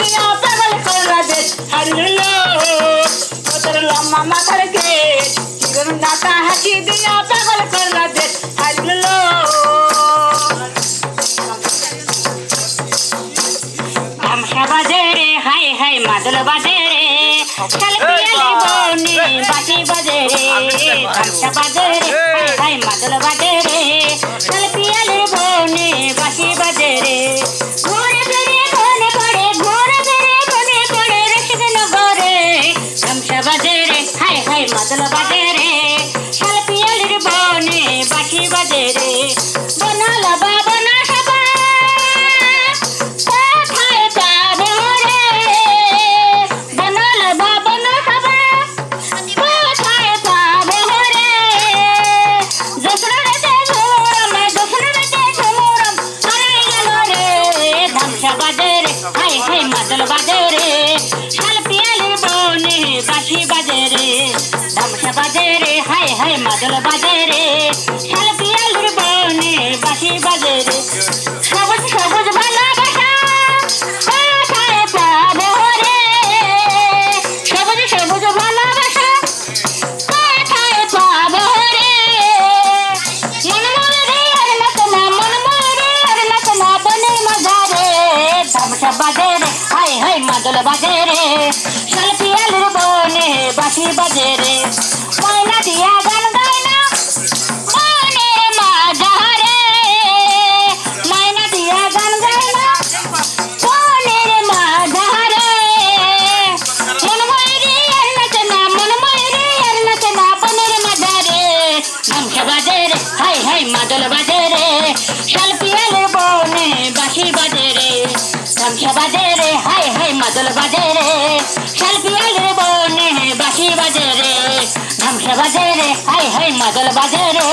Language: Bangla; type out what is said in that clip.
দিয়া পাগল করা দে। হারিলো তোর লম্বা মাথার কেশ চিরন দাতা হাসি দিয়া পাগল করা দে। হারিলো গামছা বাজে রে হাই হাই মাদল বাজে রে। শাল পিয়ালি বনি বাটি বাজে রে। গামছা বাজে রে। বাজে রে হাই হাই মাদল বাজে রে। শাল পিয়ালির বনি বাটি বাজে রে। বনালা বাবা না সবা কোথায় পাবো রে? বনল বাবন সবা কোথায় পাবো রে? জসরতে ঝোরম জসরতে ঝোরম হারাই গেল রে। ধামসা বাজে রে হাই হাই মাদল বাজে রে। শাল বাজে রে, হাই হাই, মাদল বাজে রে। শাল পিয়ালির বনে বাঁশি বাজে রে। সবুজ সবুজ বাজে রে, হাই হাই, মাদল বাজে রে। শাল পিয়ালির বনে বাঁশি বাজে হাই মাদল বাজে রে। শাল পিয়ালের বনে বাঁশি বাজে রে। ধামসা বাজে রে হাই হাই মাদল বাজে রে। শাল পিয়ালের বনে বাঁশি বাজে রে। ধামসা বাজে রে হাই হাই মাদল বাজে রে।